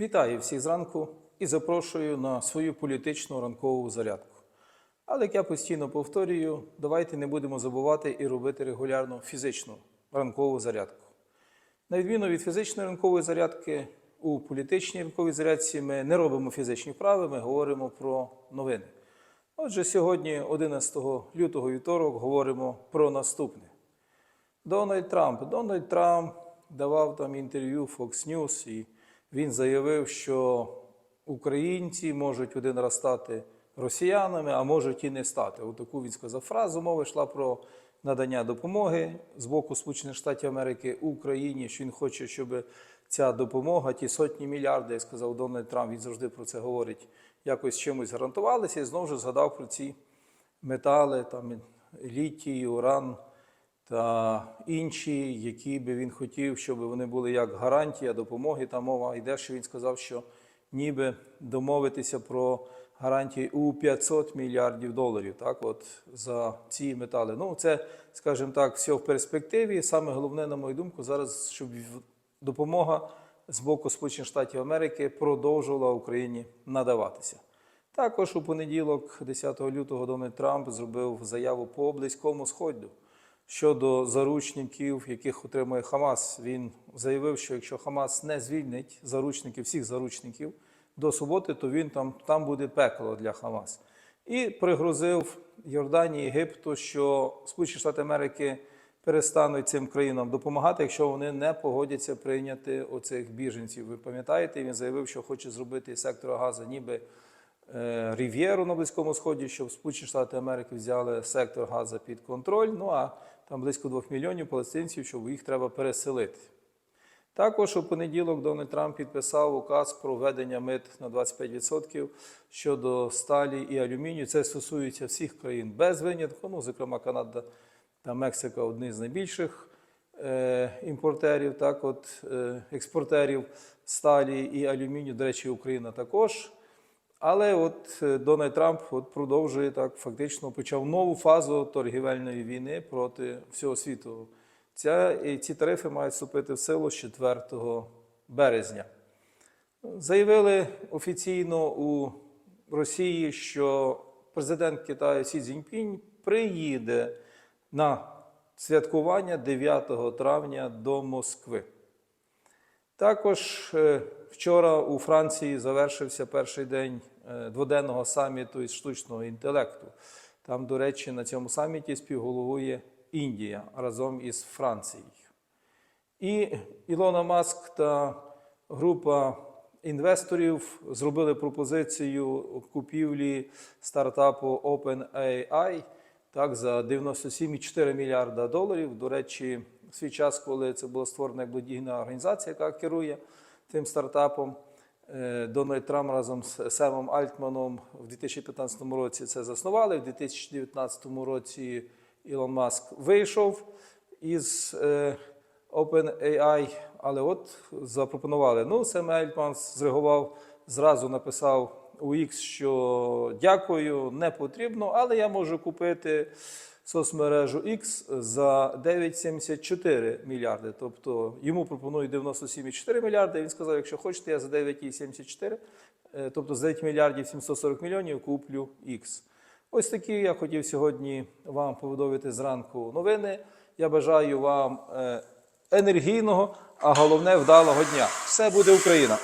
Вітаю всіх зранку і запрошую на свою політичну ранкову зарядку. Але як я постійно повторюю, давайте не будемо забувати і робити регулярно фізичну ранкову зарядку. На відміну від фізичної ранкової зарядки, у політичній ранковій зарядці ми не робимо фізичні вправи, ми говоримо про новини. Отже, сьогодні, 11 лютого вівторок, говоримо про наступне. Дональд Трамп. Дональд Трамп давав там інтерв'ю Fox News, і він заявив, що українці можуть один раз стати росіянами, а можуть і не стати. Отаку він сказав фразу. Мова йшла про надання допомоги з боку Сполучених Штатів Америки Україні, що він хоче, щоб ця допомога, ті сотні мільярдів, як сказав Дональд Трамп, він завжди про це говорить, якось чимось гарантувалися. І знову ж згадав про ці метали, там літій, уран та інші, які би він хотів, щоб вони були як гарантія допомоги. Та мова йде, що він сказав, що ніби домовитися про гарантії у 500 мільярдів доларів, так, от за ці метали. Ну, це, скажімо так, все в перспективі. Саме головне, на мою думку, зараз, щоб допомога з боку Сполучених Штатів Америки продовжувала Україні надаватися. Також у понеділок, 10 лютого, Дональд Трамп зробив заяву по близькому сходу щодо заручників, яких отримує Хамас. Він заявив, що якщо Хамас не звільнить заручників, всіх заручників до суботи, то він там, там буде пекло для Хамас. І пригрозив Йорданії Єгипту, що Сполучені Штати Америки перестануть цим країнам допомагати, якщо вони не погодяться прийняти оцих біженців. Ви пам'ятаєте, він заявив, що хоче зробити із сектора Газа ніби е, Рів'єру на Близькому Сході, щоб Сполучені Штати Америки взяли сектор Газа під контроль. Ну а там близько двох мільйонів палестинців, щоб їх треба переселити. Також у понеділок Дональд Трамп підписав указ про введення мит на 25% щодо сталі і алюмінію. Це стосується всіх країн без винятку, ну, зокрема, Канада та Мексика одні з найбільших е, імпортерів, так, от, е, експортерів сталі і алюмінію. До речі, Україна також. Але от е, Дональд Трамп от продовжує так, фактично почав нову фазу торгівельної війни проти всього світу. Ця, і ці тарифи мають вступити в силу з 4 березня. Заявили офіційно у Росії, що президент Китаю Сі Цзіньпінь приїде на святкування 9 травня до Москви. Також е, вчора у Франції завершився перший день е, дводенного саміту із штучного інтелекту. Там, до речі, на цьому саміті співголовує Індія разом із Францією. І Ілона Маск та група інвесторів зробили пропозицію купівлі стартапу OpenAI так, за 97,4 мільярда доларів. До речі, в свій час, коли це була створена як благодійна організація, яка керує тим стартапом, е, Дональд Трамп разом з Семом Альтманом в 2015 році це заснували. В 2019 році Ілон Маск вийшов із е, OpenAI, але от запропонували. Ну, Сем Альтман зреагував, зразу написав у X, що дякую, не потрібно, але я можу купити соцмережу X за 9,74 мільярди. Тобто йому пропонують 97,4 мільярди. Він сказав, якщо хочете, я за 9,74, е, тобто за 9 мільярдів 740 мільйонів куплю X. Ось такі я хотів сьогодні вам повідомити зранку новини. Я бажаю вам е, енергійного, а головне вдалого дня. Все буде Україна!